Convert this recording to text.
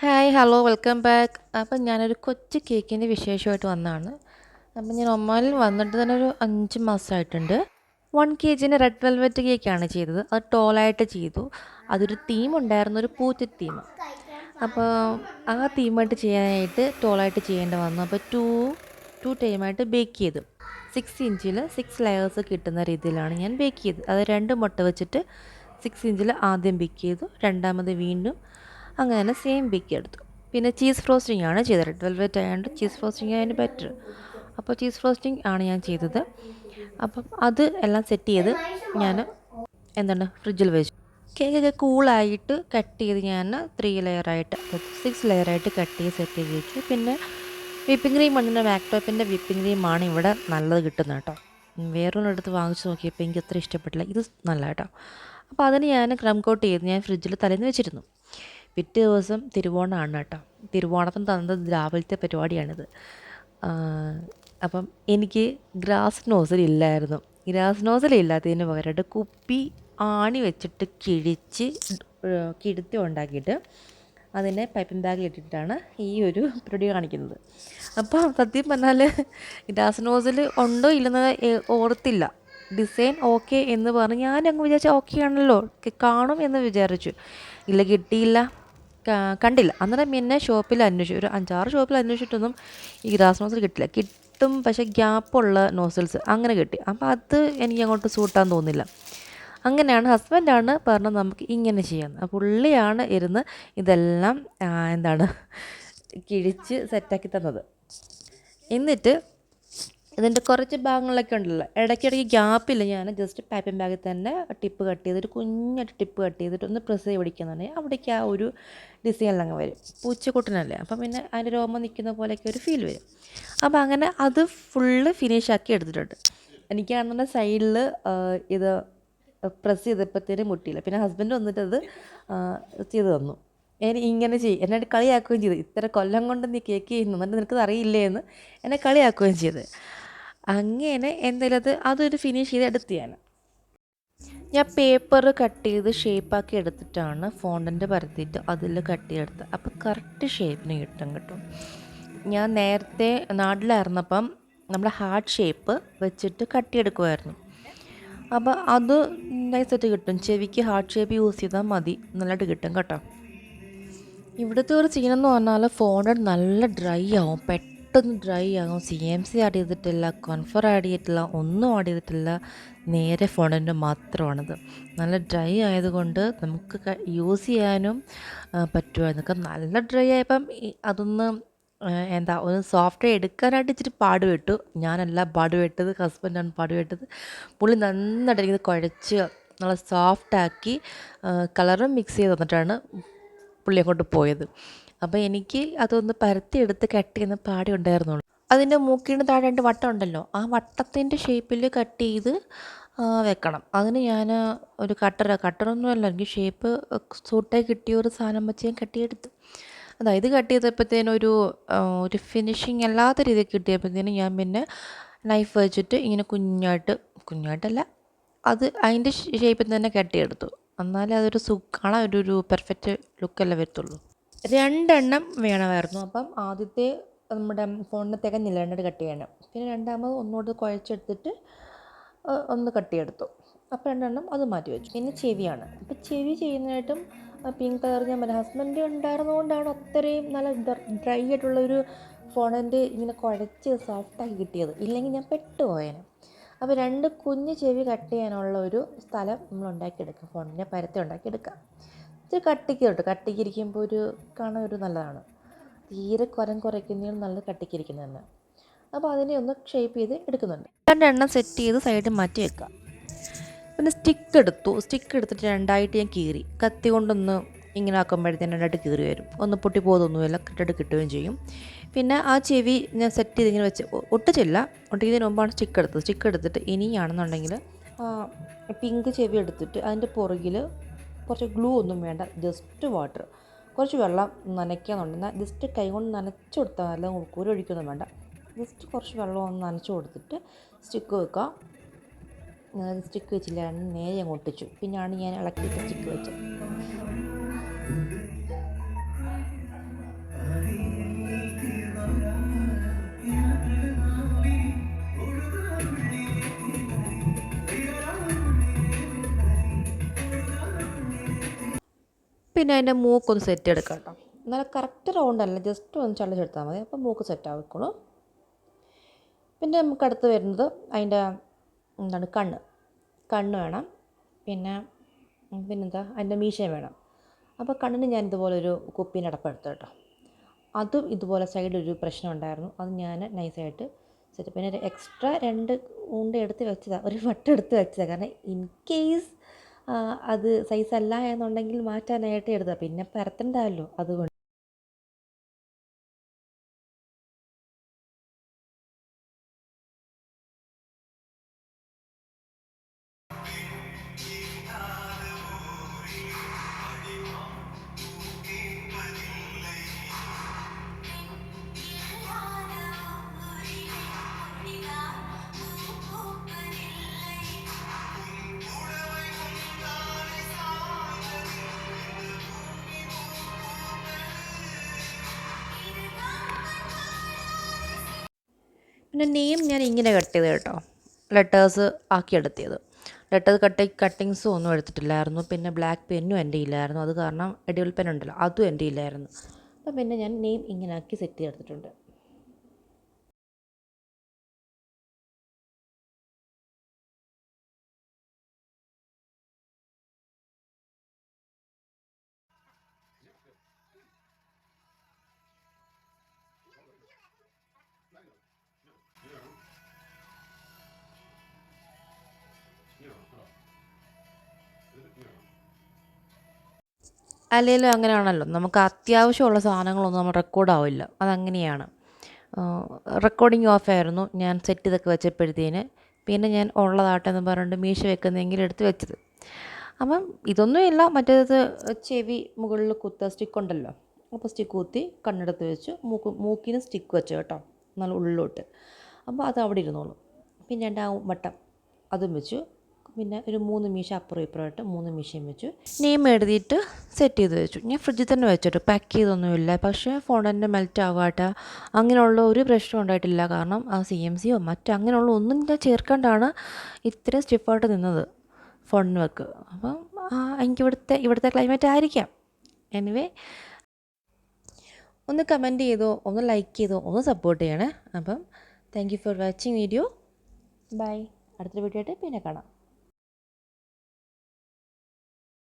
Hi hello welcome back അപ്പം ഞാനൊരു കൊച്ചു കേക്കിന്റെ വിശേഷമായിട്ട് വന്നതാണ്. അപ്പം ഞാൻ ഒമാനിൽ വന്നിട്ട് തന്നെ ഒരു അഞ്ച് മാസമായിട്ടുണ്ട് വൺ കെ ജിന്റെ റെഡ് വെൽവെറ്റ് കേക്കാണ് ചെയ്തത്. അത് ടോളായിട്ട് ചെയ്തു. അതൊരു തീം ഉണ്ടായിരുന്നു ഒരു പൂച്ച തീം അപ്പോൾ ആ തീമായിട്ട് ചെയ്യാനായിട്ട് ടോളായിട്ട് ചെയ്യേണ്ടി വന്നു. അപ്പോൾ ടു ടു ടൈമായിട്ട് ബേക്ക് ചെയ്തു. സിക്സ് ഇഞ്ചിൽ സിക്സ് ലെയേഴ്സ് കിട്ടുന്ന രീതിയിലാണ് ഞാൻ ബേക്ക് ചെയ്തത്. അത് രണ്ട് മുട്ട വെച്ചിട്ട് സിക്സ് ഇഞ്ചിൽ ആദ്യം ബേക്ക് ചെയ്തു. രണ്ടാമത് വീണ്ടും അങ്ങനെ സെയിം ബേക്ക് എടുത്തു. പിന്നെ ചീസ് ഫ്രോസ്റ്റിംഗ് ആണ് ചെയ്തത്. റെഡ് വെൽവെറ്റ് ആയതുകൊണ്ട് ചീസ് ഫ്രോസ്റ്റിംഗ് ആയതിന് ബെറ്റർ അപ്പോൾ ചീസ് ഫ്രോസ്റ്റിംഗ് ആണ് ഞാൻ ചെയ്തത്. അപ്പം അത് എല്ലാം സെറ്റ് ചെയ്ത് ഞാൻ എന്താണ് ഫ്രിഡ്ജിൽ വെച്ചു. കേക്കൊക്കെ കൂളായിട്ട് കട്ട് ചെയ്ത് ഞാൻ ത്രീ ലെയറായിട്ട് സിക്സ് ലെയറായിട്ട് കട്ട് ചെയ്ത് സെറ്റ് ചെയ്ത് വെച്ചു. പിന്നെ വിപ്പിംഗ് ക്രീം വന്നിട്ട് ബാക്ടോപ്പിന്റെ വിപ്പിംഗ് ക്രീമാണ് ഇവിടെ നല്ലത് കിട്ടുന്നത് കേട്ടോ. വേറൊരിടത്ത് വാങ്ങിച്ച് നോക്കിയപ്പോൾ എനിക്ക് അത്ര ഇഷ്ടപ്പെട്ടില്ല. ഇത് നല്ല കേട്ടോ അപ്പോൾ അതിന് ഞാൻ ക്രം കോട്ട് ചെയ്ത് ഞാൻ ഫ്രിഡ്ജിൽ തലേന്ന് വെച്ചിരുന്നു. പിറ്റേ ദിവസം തിരുവോണമാണ് കേട്ടോ. തിരുവോണത്തിന് തന്നത് രാവിലത്തെ പരിപാടിയാണിത്. അപ്പം എനിക്ക് ഗ്രാസ് നോസൽ ഇല്ലായിരുന്നു. ഗ്രാസ് നോസൽ ഇല്ലാത്തതിന് പകരമായിട്ട് കുപ്പി ആണി വെച്ചിട്ട് കിഴിച്ച് കിടുത്തി ഉണ്ടാക്കിയിട്ട് അതിനെ പൈപ്പിംഗ് ബാഗിൽ ഇട്ടിട്ടാണ് ഈ ഒരു പരിപാടി കാണിക്കുന്നത്. അപ്പോൾ സത്യം പറഞ്ഞാൽ ഗ്രാസ് നോസൽ ഉണ്ടോ ഇല്ലെന്ന് ഓർത്തില്ല. ഡിസൈൻ ഓക്കെ എന്ന് പറഞ്ഞ് ഞാൻ അങ്ങ് വിചാരിച്ച ഓക്കെ ആണല്ലോ കാണും എന്ന് വിചാരിച്ചു. ഇല്ല കിട്ടിയില്ല. കണ്ടില്ല. അന്നേരം പിന്നെ ഷോപ്പിൽ അന്വേഷിച്ചു ഒരു അഞ്ചാറ് ഷോപ്പിൽ അന്വേഷിച്ചിട്ടൊന്നും ഈ ഗ്രാസ് നോസൽ കിട്ടില്ല. കിട്ടും പക്ഷേ ഗ്യാപ്പുള്ള നോസൽസ് അങ്ങനെ കിട്ടി. അപ്പോൾ അത് എനിക്ക് അങ്ങോട്ട് സൂട്ടാൻ തോന്നില്ല. അങ്ങനെയാണ് ഹസ്ബൻഡാണ് പറഞ്ഞത് നമുക്ക് ഇങ്ങനെ ചെയ്യാം. പുള്ളിയാണ് ഇരുന്ന് ഇതെല്ലാം എന്താണ് കിഴിച്ച് സെറ്റാക്കി തന്നത്. എന്നിട്ട് ഇതിന്റെ കുറച്ച് ഭാഗങ്ങളിലൊക്കെ ഉണ്ടല്ലോ. ഇടയ്ക്കിടയ്ക്ക് ഗ്യാപ്പില്ല ഞാൻ ജസ്റ്റ് പൈപ്പിംഗ് ബാഗിൽ തന്നെ ടിപ്പ് കട്ട് ചെയ്തിട്ട് കുഞ്ഞായിട്ട് ടിപ്പ് കട്ട് ചെയ്തിട്ട് ഒന്ന് പ്രസ് ചെയ്ത് പിടിക്കുന്നുണ്ടെങ്കിൽ അവിടേക്ക് ആ ഒരു ഡിസൈൻ അങ്ങ് വരും. പൂച്ചക്കൂട്ടിനല്ലേ? അപ്പം പിന്നെ അതിന്റെ രോമം നിൽക്കുന്ന പോലെയൊക്കെ ഒരു ഫീൽ വരും. അപ്പോൾ അങ്ങനെ അത് ഫുള്ള് ഫിനിഷ് ആക്കി എടുത്തിട്ടുണ്ട്. എനിക്കാണെന്നുണ്ടെങ്കിൽ സൈഡിൽ ഇത് പ്രസ് ചെയ്തപ്പോഴത്തേനും മുട്ടിയില്ല. പിന്നെ ഹസ്ബൻഡ് വന്നിട്ട് അത് ചെയ്ത് തന്നു. എന്നെ ഇങ്ങനെ ചെയ്യും എന്നെ കളിയാക്കുകയും ചെയ്തു. ഇത്ര കൊല്ലം കൊണ്ട് നീ കേക്ക് ചെയ്യുന്നു. എന്നിട്ട് നിനക്കത് അറിയില്ലേ എന്ന് എന്നെ കളിയാക്കുകയും ചെയ്ത്. അങ്ങനെ എന്തായാലും അത് അതൊരു ഫിനിഷ് ചെയ്ത് എടുത്ത് ഞാൻ ഞാൻ പേപ്പർ കട്ട് ചെയ്ത് ഷേപ്പാക്കി എടുത്തിട്ടാണ് ഫോണ്ടന്റ് പരത്തിയിട്ട് അതിൽ കട്ട് ചെയ്തെടുത്തത്. അപ്പോൾ കറക്റ്റ് ഷേപ്പിന് കിട്ടും കിട്ടും. ഞാൻ നേരത്തെ നാട്ടിലായിരുന്നപ്പം നമ്മുടെ ഹാർട്ട് ഷേപ്പ് വെച്ചിട്ട് കട്ട് ചെയ്തെടുക്കുമായിരുന്നു അപ്പോൾ അത് നൈസായിട്ട് കിട്ടും. ചെവിക്ക് ഹാർട്ട് ഷേപ്പ് യൂസ് ചെയ്താൽ മതി. നല്ലതായിട്ട് കിട്ടും കേട്ടോ. ഇവിടുത്തെ ഒരു സീനെന്ന് പറഞ്ഞാൽ ഫോൺ നല്ല ഡ്രൈ ആവും. പെട്ടെന്ന് ഡ്രൈ ആകും. സി എം സി ആഡ് ചെയ്തിട്ടില്ല കോൺഫർ ആഡ് ചെയ്തിട്ടില്ല ഒന്നും ആഡ് ചെയ്തിട്ടില്ല. നേരെ ഫോണിന്റെ മാത്രമാണിത്. നല്ല ഡ്രൈ ആയതുകൊണ്ട് നമുക്ക് യൂസ് ചെയ്യാനും പറ്റുമായിരുന്നു നല്ല ഡ്രൈ ആയപ്പം അതൊന്ന് എന്താ ഒന്ന് സോഫ്റ്റ് എടുക്കാനായിട്ട് ഇച്ചിരി പാടുപെട്ടു. ഞാനല്ല പാടുപെട്ടത് ഹസ്ബൻഡാണ് പാടുപെട്ടത്. പുള്ളി നന്നായിട്ട് ഇത് കുഴച്ച് നല്ല സോഫ്റ്റാക്കി കളറും മിക്സ് ചെയ്ത് തന്നിട്ടാണ് പുള്ളി അങ്ങോട്ട് പോയത്. അപ്പോൾ എനിക്ക് അതൊന്ന് പരത്തിയെടുത്ത് കട്ട് ചെയ്യുന്ന പാടി ഉണ്ടായിരുന്നുള്ളൂ. അതിന്റെ മൂക്കിന് താഴെ രണ്ട് വട്ടം ഉണ്ടല്ലോ ആ വട്ടത്തിന്റെ ഷേപ്പിൽ കട്ട് ചെയ്ത് വെക്കണം. അതിന് ഞാൻ ഒരു കട്ടർ കട്ടറൊന്നുമല്ല എനിക്ക് ഷേപ്പ് സൂട്ടായി കിട്ടിയ ഒരു സാധനം വെച്ച് ഞാൻ കട്ടിയെടുത്തു അതായത് കട്ട് ചെയ്തപ്പോഴത്തേനും ഒരു ഒരു ഫിനിഷിങ് അല്ലാത്ത രീതിയിൽ കിട്ടിയപ്പോഴത്തേനും ഞാൻ പിന്നെ നൈഫ് വെച്ചിട്ട് ഇങ്ങനെ കുഞ്ഞായിട്ട് കുഞ്ഞായിട്ടല്ല അത് അതിന്റെ ഷേപ്പിൽ തന്നെ കട്ടിയെടുത്തു എന്നാലേ അതൊരു സുഖമാണ് ഒരു പെർഫെക്റ്റ് ലുക്കല്ലേ വരത്തുള്ളൂ. രണ്ടെണ്ണം വേണമായിരുന്നു. അപ്പം ആദ്യത്തെ നമ്മുടെ ഫോണിന് നിലണ്ടത് കട്ട് ചെയ്യണം. പിന്നെ രണ്ടാമത് ഒന്നുകൂടെ കുഴച്ചെടുത്തിട്ട് ഒന്ന് കട്ടിയെടുത്തു. ചെയ്തെടുത്തു അപ്പോൾ രണ്ടെണ്ണം അത് മാറ്റി വെച്ചു. പിന്നെ ചെവിയാണ്. അപ്പോൾ ചെവി ചെയ്യുന്നതായിട്ടും പിങ്ക് കളർ ഞാൻ പറഞ്ഞ ഹസ്ബൻഡ് ഉണ്ടായിരുന്നതുകൊണ്ടാണ് അത്രയും നല്ല ഡ്രൈ ആയിട്ടുള്ള ഒരു ഫോണിന്റെ ഇങ്ങനെ കുഴച്ച് സോഫ്റ്റാക്കി കിട്ടിയത്. ഇല്ലെങ്കിൽ ഞാൻ പെട്ടുപോയേനെ. അപ്പോൾ രണ്ട് കുഞ്ഞ് ചെവി കട്ട് ചെയ്യാനുള്ള ഒരു സ്ഥലം നമ്മൾ ഉണ്ടാക്കിയെടുക്കാം. ഫോണിന്റെ പരത്തി ഉണ്ടാക്കിയെടുക്കാം. ഇച്ചിരി കട്ടിക്ക് കേട്ടോ കട്ടിക്ക് ഇരിക്കുമ്പോൾ ഒരു കാണാൻ ഒരു നല്ലതാണ്. തീരെ കുരം കുറയ്ക്കുന്നതിനും നല്ല കട്ടിക്ക് തന്നെ അപ്പോൾ അതിനെ ഒന്ന് ഷേപ്പ് ചെയ്ത് എടുക്കുന്നുണ്ട്. രണ്ടെണ്ണം സെറ്റ് ചെയ്ത് സൈഡിൽ മാറ്റി വെക്കുക പിന്നെ സ്റ്റിക്ക് എടുത്തു. സ്റ്റിക്ക് എടുത്തിട്ട് രണ്ടായിട്ട് ഞാൻ കീറി. കത്തി കൊണ്ടൊന്ന് ഇങ്ങനെ ആക്കുമ്പോഴത്തേന് രണ്ടായിട്ട് കീറി വരും. ഒന്ന് പൊട്ടി പോകുന്നൊന്നുമില്ല കറക്റ്റായിട്ട് കിട്ടുകയും ചെയ്യും. പിന്നെ ആ ചെവി ഞാൻ സെറ്റ് ചെയ്ത് ഇങ്ങനെ വെച്ച് ഒട്ടിച്ചില്ല. ഒട്ടിക്കുന്നതിന് മുമ്പാണ് സ്റ്റിക്ക് എടുത്തത്. സ്റ്റിക്ക് എടുത്തിട്ട് ഇനിയാണെന്നുണ്ടെങ്കിൽ പിങ്ക് ചെവി എടുത്തിട്ട് അതിന്റെ പുറകിൽ കുറച്ച് ഗ്ലൂ ഒന്നും വേണ്ട ജസ്റ്റ് വാട്ടർ കുറച്ച് വെള്ളം നനയ്ക്കാന്നുണ്ടെന്നാൽ ജസ്റ്റ് കൈ കൊണ്ട് നനച്ചു കൊടുത്താൽ നല്ല കുരൊഴിക്കൊന്നും വേണ്ട. ജസ്റ്റ് കുറച്ച് വെള്ളം ഒന്ന് നനച്ചു കൊടുത്തിട്ട് സ്റ്റിക്ക് വെക്കുക. സ്റ്റിക്ക് വെച്ചില്ല നേരെ ഞാൻ ഒട്ടിച്ചു. പിന്നെയാണ് ഞാൻ ഇളക്കിയിട്ട് സ്റ്റിക്ക് വെച്ചത്. പിന്നെ അതിന്റെ മൂക്കൊന്ന് സെറ്റ് എടുക്കാം കേട്ടോ. നല്ല കറക്റ്റ് റൗണ്ട് അല്ല ജസ്റ്റ് ഒന്ന് ചള്ളിച്ചെടുത്താൽ മതി. അപ്പോൾ മൂക്ക് സെറ്റ് ആയിക്കോളും പിന്നെ നമുക്ക് അടുത്ത് വരുന്നത് അതിന്റെ എന്താണ് കണ്ണ്. കണ്ണ് വേണം. പിന്നെ പിന്നെന്താ? അതിന്റെ മീശയും വേണം. അപ്പോൾ കണ്ണിന് ഞാൻ ഇതുപോലെ ഒരു കുപ്പീന്റെ അടപ്പെടുത്തു കേട്ടോ. അതും ഇതുപോലെ സൈഡിലൊരു പ്രശ്നം ഉണ്ടായിരുന്നു. അത് ഞാൻ നൈസായിട്ട് സെറ്റ് പിന്നെ ഒരു എക്സ്ട്രാ രണ്ട് ഉണ്ട എടുത്ത് വെച്ചതാണ് ഒരു വട്ടം എടുത്ത് വെച്ചതാണ് കാരണം ഇൻ കേസ് അത് സൈസ് അല്ല എന്നുണ്ടെങ്കിൽ മാറ്റാനായിട്ട് എടുത്തതാണ് പിന്നെ പരത്തണ്ടല്ലോ അതുകൊണ്ട്. പിന്നെ നെയിം ഞാൻ ഇങ്ങനെ കട്ട് ചെയ്ത് കേട്ടോ. ലെറ്റേഴ്സ് ആക്കി ആക്കിയെടുത്തിയത്. ലെറ്റേഴ്സ് കട്ട് കട്ടിങ്സും ഒന്നും എടുത്തിട്ടില്ലായിരുന്നു. പിന്നെ ബ്ലാക്ക് പെന്നും എന്റെ ഇല്ലായിരുന്നു അത് കാരണം എഡിബിൾ പെൻ ഉണ്ടല്ലോ അതും എന്റെ ഇല്ലായിരുന്നു അപ്പം പിന്നെ ഞാൻ നെയിം ഇങ്ങനെ ആക്കി സെറ്റ് ചെയ്തെടുത്തിട്ടുണ്ട്. അല്ലെങ്കിലും അങ്ങനെയാണല്ലോ. നമുക്ക് അത്യാവശ്യമുള്ള സാധനങ്ങളൊന്നും നമ്മൾ റെക്കോർഡ് ആവില്ല. അതങ്ങനെയാണ്. റെക്കോർഡിങ് ഓഫ് ആയിരുന്നു. ഞാൻ സെറ്റ് ഇതൊക്കെ വെച്ചപ്പോഴത്തേന് പിന്നെ ഞാൻ ഉള്ളതാട്ടെന്ന് പറഞ്ഞിട്ട് മീശ വെക്കുന്നെങ്കിൽ എടുത്ത് വെച്ചത്. അപ്പം ഇതൊന്നുമില്ല. മറ്റേത് ചെവി മുകളിൽ കുത്ത സ്റ്റിക്ക് ഉണ്ടല്ലോ. അപ്പോൾ സ്റ്റിക്ക് കുത്തി കണ്ണെടുത്ത് വെച്ചു മൂക്ക് മൂക്കിന് സ്റ്റിക്ക് വെച്ചു കേട്ടോ. നല്ല ഉള്ളിലോട്ട്. അപ്പോൾ അത് അവിടെ ഇരുന്നോളൂ. പിന്നെ രണ്ടാം വട്ടം അതും വെച്ചു. പിന്നെ ഒരു മൂന്ന് മീശ അപ്പുറം ഇപ്പുറമായിട്ട് മൂന്ന് മീശയും വെച്ചു. നെയിം എഴുതിയിട്ട് സെറ്റ് ചെയ്ത് വെച്ചു. ഞാൻ ഫ്രിഡ്ജിൽ തന്നെ വെച്ചിട്ട് പാക്ക് ചെയ്തൊന്നുമില്ല. പക്ഷേ ഫോണിന്റെ മെൽറ്റ് ആവാട്ടെ അങ്ങനെയുള്ള ഒരു പ്രശ്നം ഉണ്ടായിട്ടില്ല. കാരണം ആ സി എം സിയോ മറ്റോ അങ്ങനെയുള്ള ഒന്നും ഞാൻ ചേർക്കാണ്ടാണ് ഇത്രയും സ്റ്റിഫായിട്ട് നിന്നത് ഫോണിന് വെക്ക്. അപ്പം എനിക്ക് ഇവിടുത്തെ ഇവിടുത്തെ ക്ലൈമറ്റ് ആയിരിക്കാം. എനിവേ ഒന്ന് കമന്റ് ചെയ്തോ ഒന്ന് ലൈക്ക് ചെയ്തോ ഒന്ന് സപ്പോർട്ട് ചെയ്യണേ. അപ്പം thank you for watching video bye അടുത്തൊരു വീഡിയോ ആയിട്ട് പിന്നെ കാണാം.